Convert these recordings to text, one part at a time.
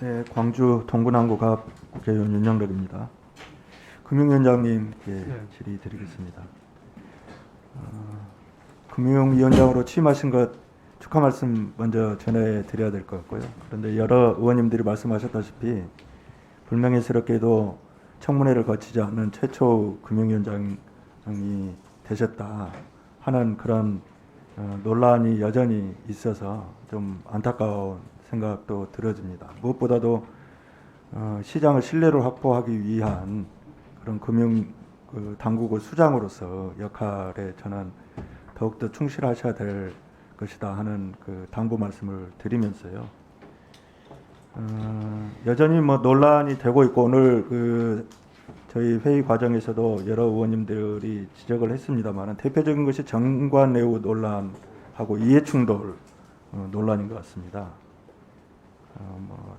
네, 광주 동군항구갑 국회의원 윤영덕입니다. 금융위원장님께 네. 질의드리겠습니다. 어, 금융위원장으로 취임하신 것 축하 말씀 먼저 전해드려야 될 것 같고요. 그런데 여러 의원님들이 말씀하셨다시피 불명예스럽게도 청문회를 거치지 않은 최초 금융위원장이 되셨다 하는 그런 어, 논란이 여전히 있어서 좀 안타까운 생각도 들어집니다. 무엇보다도 어, 시장의 신뢰를 확보하기 위한 그런 금융 그 당국의 수장으로서 역할에 저는 더욱더 충실하셔야 될 것이다 하는 그 당부 말씀을 드리면서요. 어, 여전히 뭐 논란이 되고 있고 오늘 그 저희 회의 과정에서도 여러 의원님들이 지적을 했습니다만 대표적인 것이 정관 내부 논란하고 이해충돌 어, 논란인 것 같습니다. 어, 뭐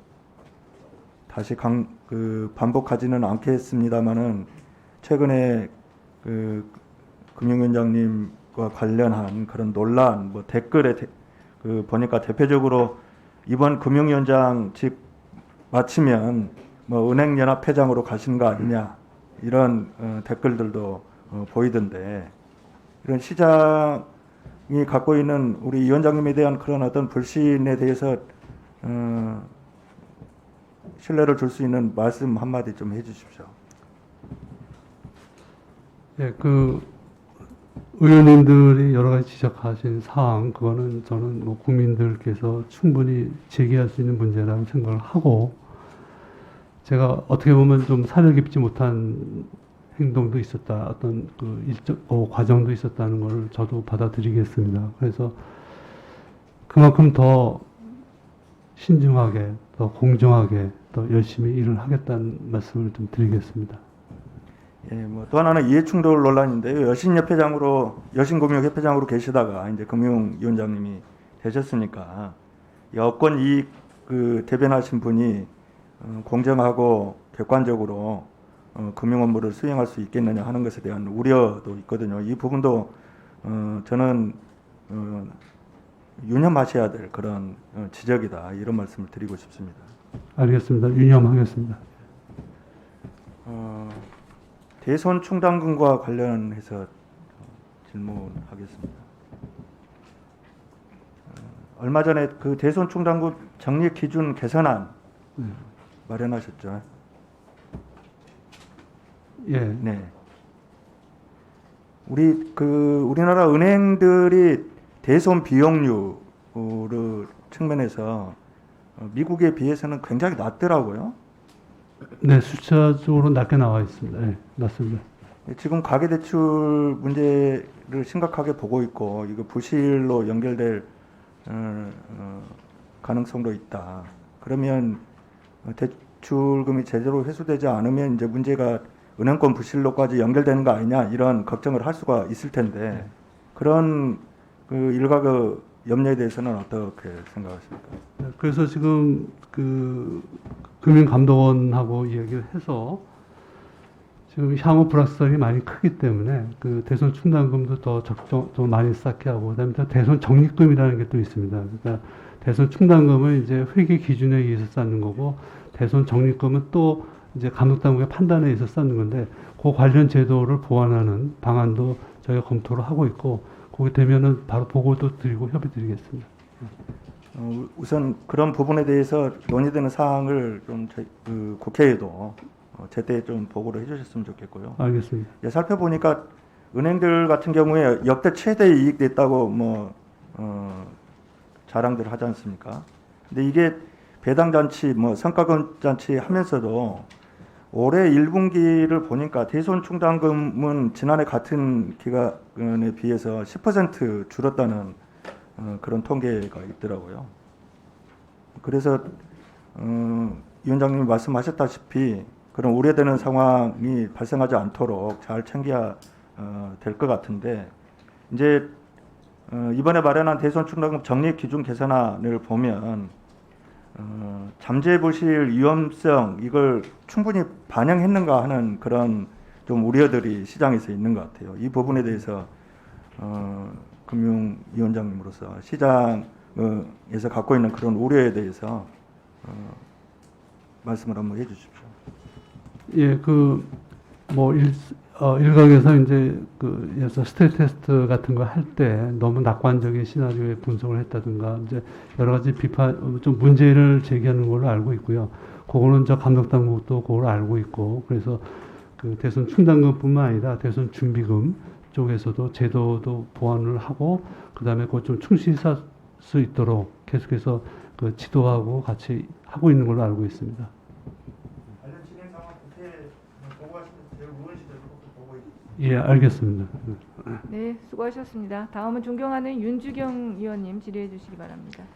다시 강, 그 반복하지는 않겠습니다만은 최근에 그 금융위원장님과 관련한 그런 논란, 뭐 댓글에 대- 그 보니까 대표적으로 이번 금융위원장 직 마치면 뭐 은행연합 회장으로 가시는 거 아니냐 이런 어, 댓글들도 어, 보이던데 이런 시장이 갖고 있는 우리 위원장님에 대한 그런 어떤 불신에 대해서 어, 신뢰를 줄 수 있는 말씀 한마디 좀 해주십시오. 예, 그 의원님들이 여러 가지 지적하신 사항 그거는 저는 뭐 국민들께서 충분히 제기할 수 있는 문제라고 생각을 하고 제가 어떻게 보면 좀 사려 깊지 못한 행동도 있었다 어떤 그 일정 어, 과정도 있었다는 것을 저도 받아들이겠습니다. 그래서 그만큼 더 신중하게 더 공정하게 더 열심히 일을 하겠다는 말씀을 좀 드리겠습니다. 예, 뭐 또 하나는 이해충돌 논란인데요. 여신협회장으로 여신금융협회장으로 계시다가 이제 금융위원장님이 되셨으니까 여권 이익 그 대변하신 분이 어, 공정하고 객관적으로 어, 금융 업무를 수행할 수 있겠느냐 하는 것에 대한 우려도 있거든요. 이 부분도 어, 저는 어, 유념하셔야 될 그런 어, 지적이다 이런 말씀을 드리고 싶습니다. 알겠습니다. 유념하겠습니다. 어, 대손 충당금과 관련해서 어, 질문하겠습니다. 어, 얼마 전에 그 대손 충당금 적립 기준 개선안 네. 마련하셨죠? 예, 네. 우리 그 우리나라 은행들이 대손 비용률을 측면에서 어, 미국에 비해서는 굉장히 낮더라고요. 네 숫자적으로 낮게 나와 있습니다. 예, 맞습니다. 지금 가계대출 문제를 심각하게 보고 있고 이거 부실로 연결될 어, 어, 가능성도 있다. 그러면 어, 대출금이 제대로 회수되지 않으면 이제 문제가 은행권 부실로까지 연결되는 거 아니냐 이런 걱정을 할 수가 있을 텐데 그런 그 일각의 염려에 대해서는 어떻게 생각하십니까? 네, 그래서 지금 그 금융감독원하고 이야기를 해서 지금 향후 불확실성이 많이 크기 때문에 그 대손 충당금도 더 적정 좀 많이 쌓게 하고 그다음에 또 대손 적립금이라는 게 또 있습니다. 그러니까 대손 충당금은 이제 회계 기준에 의해서 쌓는 거고 대손 적립금은 또 이제 감독당국의 판단에 의해서 쌓는 건데 그 관련 제도를 보완하는 방안도 저희가 검토를 하고 있고 거기 되면은 바로 보고도 드리고 협의 드리겠습니다. 어, 우선 그런 부분에 대해서 논의되는 사항을 좀 저희, 그 국회에도 어, 제때 좀 보고를 해주셨으면 좋겠고요. 알겠습니다. 예, 살펴보니까 은행들 같은 경우에 역대 최대 이익 냈다고 뭐 어, 자랑들 하지 않습니까? 근데 이게 배당 잔치, 뭐 성과금 잔치 하면서도 올해 1분기를 보니까 대손 충당금은 지난해 같은 기간에 비해서 10% 줄었다는 어, 그런 통계가 있더라고요. 그래서 어, 위원장님이 말씀하셨다시피 그런 우려되는 상황이 발생하지 않도록 잘 챙겨야 어, 될것 같은데 이제 어, 이번에 마련한 대손 충당금 적립 기준 개선안을 보면 어, 잠재 부실 위험성 이걸 충분히 반영했는가 하는 그런 좀 우려들이 시장에서 있는 것 같아요. 이 부분에 대해서 어, 금융위원장님으로서 시장에서 갖고 있는 그런 우려에 대해서 어, 말씀을 한번 해주십시오. 예, 그, 뭐, 일, 어, 일각에서 이제 그, 예를 들어 스트레스 테스트 같은 거 할 때 너무 낙관적인 시나리오에 분석을 했다든가, 이제 여러 가지 비판, 어, 좀 문제를 제기하는 걸로 알고 있고요. 그거는 저 감독 당국도 그걸 알고 있고, 그래서 그 대선 충당금뿐만 아니라 대선 준비금 쪽에서도 제도도 보완을 하고, 그 다음에 그걸 좀 충실히 살수 있도록 계속해서 그 지도하고 같이 하고 있는 걸로 알고 있습니다. 예, 알겠습니다. 네, 수고하셨습니다. 다음은 존경하는 윤주경 의원님 질의해 주시기 바랍니다.